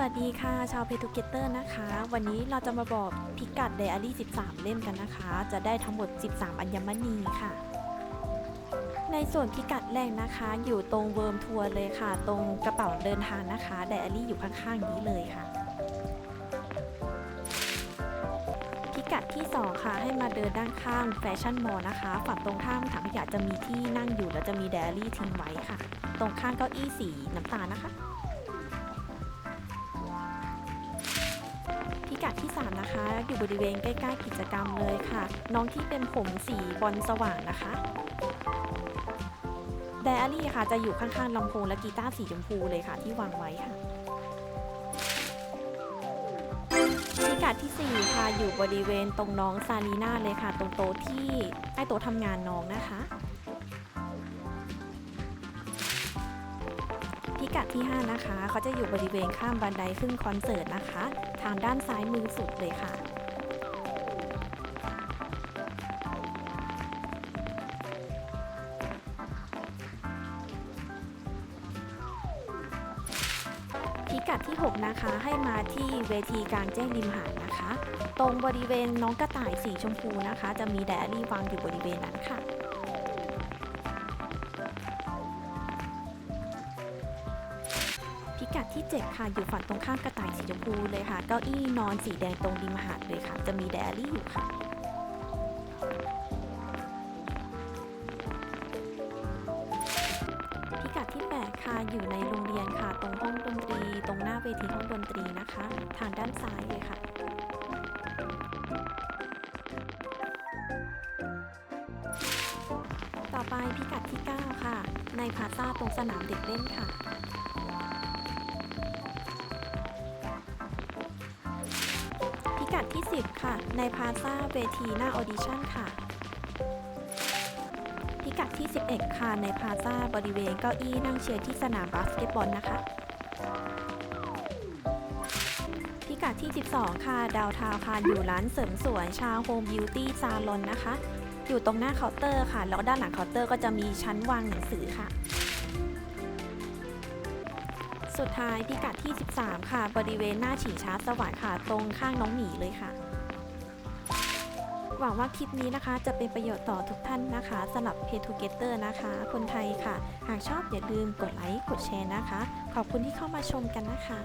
สวัสดีค่ะ ชาวเพทูเกเตอร์นะคะ วันนี้เราจะมาบอกพิกัดไดอารี่ 13 เล่มกันนะคะ จะได้ทั้งหมด 13 อัญมณีค่ะ ในส่วนพิกัดแรกนะคะ อยู่ตรงเวิร์มทัวร์เลยค่ะ ตรงกระเป๋าเดินทางนะคะไดอารี่อยู่ข้างๆนี้เลยค่ะ พิกัดที่ 2 ค่ะ ให้มาเดินด้านข้างแฟชั่นมอลนะคะ ฝั่งตรงข้ามถังขยะจะมีที่นั่งอยู่แล้วจะมีไดอารี่ทิ้งไว้ค่ะ ตรงข้างเก้าอี้สีน้ำตาลนะคะ กัดที่ 3 นะคะ อยู่บริเวณใกล้ๆกิจกรรมเลยค่ะ น้องที่เป็นผมสีบอลสว่างนะคะไดอารี่ค่ะจะอยู่ข้างๆลำโพงและกีตาร์สีชมพูเลยค่ะที่วางไว้ค่ะพิกัดที่ 4 ค่ะอยู่บริเวณตรงน้องซาลีน่าเลยค่ะ ตรงโต๊ะที่ใต้โต๊ะทำงานน้องนะคะ พิกัดที่ 5 นะคะ เขาจะอยู่บริเวณข้ามบันไดขึ้นคอนเสิร์ตนะคะ ทางด้านซ้ายมือสุดเลยค่ะพิกัดที่ 6 นะคะให้มาที่เวทีกลางแจ้งริมหาดนะคะ ตรงบริเวณน้องกระต่ายสีชมพูนะคะ จะมีไดรี่วางอยู่บริเวณนั้นค่ะ พิกัดที่ 7 ค่ะ อยู่ฝั่งตรงข้ามกระต่ายสีชมพูเลยค่ะ เก้าอี้นอนสีแดงตรงริมหาดเลยค่ะ จะมีไดอารี่อยู่ค่ะพิกัดที่ 8 ค่ะ อยู่ในโรงเรียนค่ะ ตรงห้องดนตรี ตรงหน้าเวทีห้องดนตรีนะคะ ทางด้านซ้ายเลยค่ะต่อไปพิกัดที่ 9 ค่ะ ในพาซ่าตรงสนามเด็กเล่นค่ะ กัดที่ 10 ค่ะ ในพาซาเวทีหน้าออดิชั่นค่ะ พิกัดที่ 11 ค่ะ ในพาซาบริเวณเก้าอี้นั่งเชียร์ที่สนามบาสเกตบอลนะคะ พิกัดที่ 12 ค่ะ ดาวทาวค่ะอยู่ร้านเสริมสวยชาโฮมบิวตี้ซาลอนนะคะ อยู่ตรงหน้าเคาน์เตอร์ค่ะ แล้วด้านหลังเคาน์เตอร์ก็จะมีชั้นวางหนังสือค่ะ สุดท้ายพิกัดที่ 13 ค่ะ บริเวณหน้าฉี่ช้าสวรรค์ค่ะ ตรงข้างน้องหมีเลยค่ะ หวังว่าคลิปนี้นะคะ จะเป็นประโยชน์ต่อทุกท่านนะคะสำหรับ p a y t o g e t t e r นะคะ คนไทยค่ะ หากชอบอย่าลืมกดไลค์ กดแชร์นะคะ ขอบคุณที่เข้ามาชมกันนะคะ